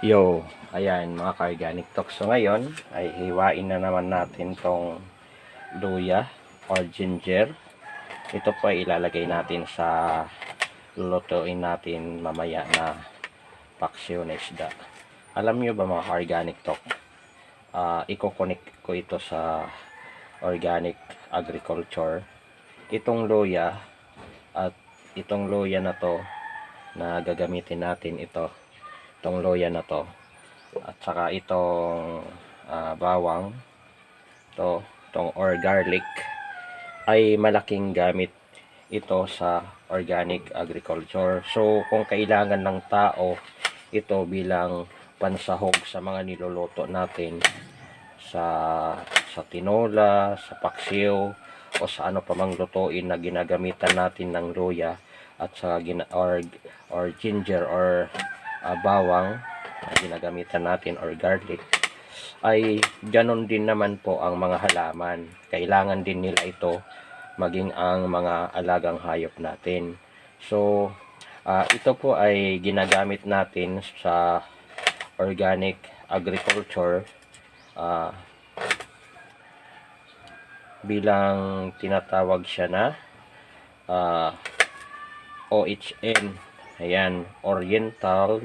Yo, ayan mga ka-organic talk. So ngayon ay hiwain na naman natin tong luya or ginger. Ito po ay ilalagay natin sa lulutuin natin mamaya na paksiw na isda. Alam nyo ba mga ka-organic talk? Uh, iko-connect ko ito sa organic agriculture. Itong luya at itong luya na to na gagamitin natin ito itong loya na to. At saka itong ah, bawang. To itong or garlic ay malaking gamit ito sa organic agriculture. So kung kailangan ng tao ito bilang pansahog sa mga niluluto natin sa sa tinola, sa paksiw o sa ano pa mang lutuin na ginagamitan natin ng luya at sa or or ginger or ah, bawang na ginagamitan natin or garlic ay ganon din naman po ang mga halaman. Kailangan din nila ito maging ang mga alagang hayop natin. So, ah, ito po ay ginagamit natin sa organic agriculture ah, bilang tinatawag siya na ah, OHN ayan Oriental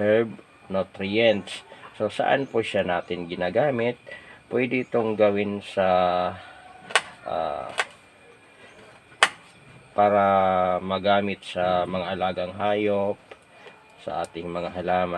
Herb Nutrients. So saan po siya natin ginagamit? Pwede itong gawin sa ah, para magamit sa mga alagang hayop sa ating mga halaman